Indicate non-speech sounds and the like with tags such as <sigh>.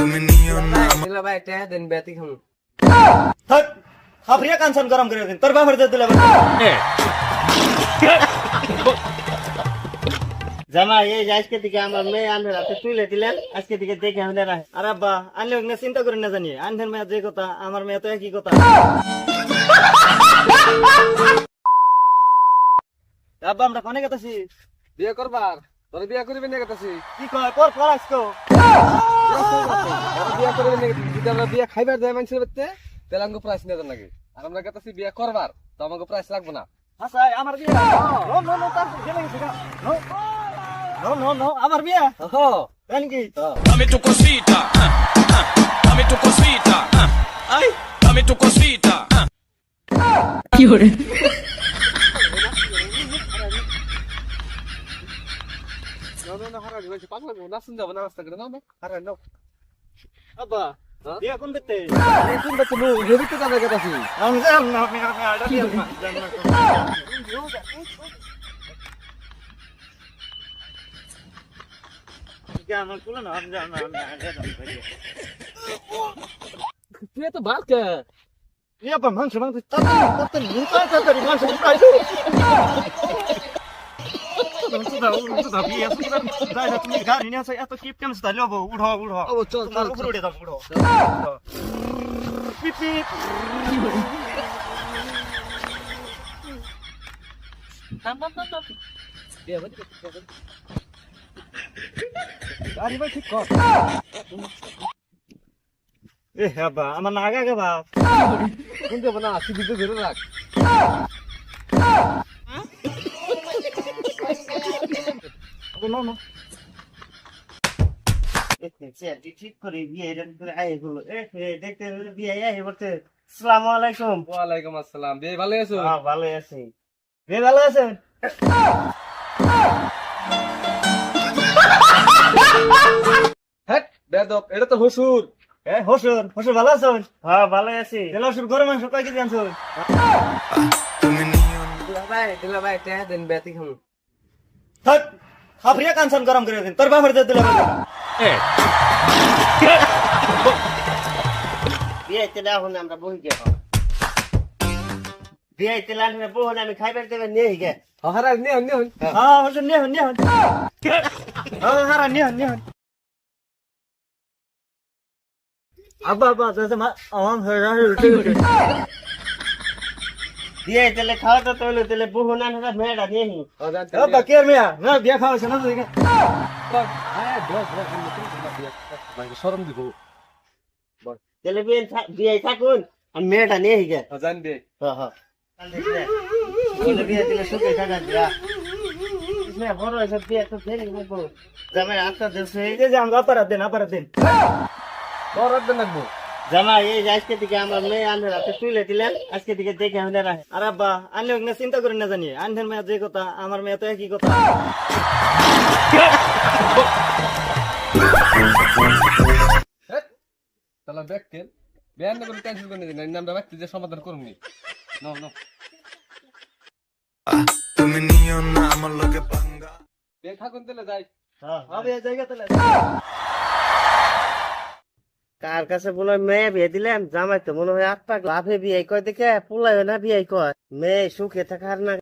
তুমি নিও না। দিলা ভাই টেহা দেন বেতি খামু। থাক খাবরিয়া কানসান গরম করে দিন। তোর বাপের দিলে জামা এই আজকে থেকে আমার মেয়ে আনবে রাতে তুলে দিলেন আজকে থেকে দেখে আমি রাখে আর আব্বা আনলে ওখানে চিন্তা করে না জানি। আনহের মেয়ে যে কথা আমার মেয়ে তো একই কথা। আব্বা আমরা কনে গেতাছি? বিয়ে করবার? তোর বিয়ে করবি না গেতাছি। কি কয়? পর পর আজকো। <laughs> বিয়ে করবি না যদি আমরা বিয়ে খাইবার দেয় মানুষের বাড়িতে তাহলে আমাকে প্রাইস নিয়ে দেন আর আমরা গেতাছি বিয়ে করবার তো আমাকে প্রাইস লাগবে না। আচ্ছা আমার বিয়ে। নো নো নো তার গেলে গেছে নো নো নো নো আমার বিয়ে? হো। কেন কি? Cosita. ah. না না না হারানি বলছি পাগল না শুন যাব না রাস্তা করে না হারানি নাও আব্বা বিয়ে কোন দিতে এই কোন বাচ্চা নো হেবি তো কাজে গেতাছি। আমি জান না আমি আমি আড়া দিয়ে জান না কি আমার কুলো না আমি জান না আমি আড়া দিয়ে তুই তো বাল কে? ইয়া পা মাংস মাংস তাতে তাতে মুতা তাতে মাংস খাইছো তুমি গাড়ি নিয়ে আসো এত কিপ কেমন স্টাইল হব উঠো উঠো ও চল তোমার চল উপরে উঠে যাও উঠো পিপ পিপ বিয়ে বলি গাড়ি ভাই ঠিক কর এ বাবা আমার না আগে বা কোন যাব না সিদ্ধি ধরে রাখ নো নো ঠিক করে বিয়ে এরকম করে আয়গুলো দেখতে বিয়ে আয় বলতে আসসালামু আলাইকুম। ওয়ালাইকুম আসসালাম। বিয়ে ভালো আছো? হ্যাঁ ভালো আছি। বিয়ে ভালো আছেন হ্যাঁ বেদক এটা তো হসুর। এ হসুর হসুর ভালো আছেন হ্যাঁ ভালো আছি। তেল হসুর গরম মাংস কয় কেজি আনছো? তুমি নিও ভাই দিলা ভাই টেহা দেন বেতি খামু। থাক। খাবরিয়া কানসান গরম করে দিন। তোর বাপের দিলে বিয়ে তেলে এখন আমরা বহি গে বিয়ে তেলে আমরা বহন আমি খাইবার দেবে নিয়ে গে। হারানি নে নে হ্যাঁ। হসুর নিয়ে হন নিয়ে হন। হ্যাঁ নিয়ে হন নিয়ে হন। আব্বা আব্বা যাতে মা আমার হয়ে গেছে উঠে দিয়ে তেলে খাওয়া তো তোলে তেলে বহু না না মেয়েটা নিয়ে হি আব্বা কে মেয়া না বিয়া খাওয়াছে না তুই সরম দিব। তেলে বিয়ে বিয়ে থাকুন আর মেয়েটা নিয়ে হি গে জানবে হ্যাঁ হ্যাঁ বিয়ে তেলে সুখে থাকা দিয়া। বড় হয়েছে বিয়ে তো ফেরি নেব জামাই আটটা দেশ এই যে আমরা আপারা দেন আপারা দেন। বরাদ দেন লাগবো? জামা এই যে আজকে থেকে আমার মেয়ে আনবে রাতে তুলে দিলেন আজকে থেকে দেখে আমি রাখে আর আব্বা আনলে ওখানে চিন্তা করে না জানি। আনহের মেয়ে যে কথা আমার মেয়ে তো একই কথা। তাহলে দেখতেন বিয়ান না করে ক্যান্সেল করে দিন আমরা ব্যক্তি যে সমাধান করুন নি। নো নো তুমি নিও না আমার লগে পাঙ্গা। যাই। হ্যাঁ হবে জায়গা তাহলে। কার কাছে বলে মেয়ে বিয়ে দিলাম জামাই তো মনে হয় আট পাক লাভে বিয়ে কয় দেখে? পোলাই না বিয়ে কয়। মেয়ে সুখে থাকার না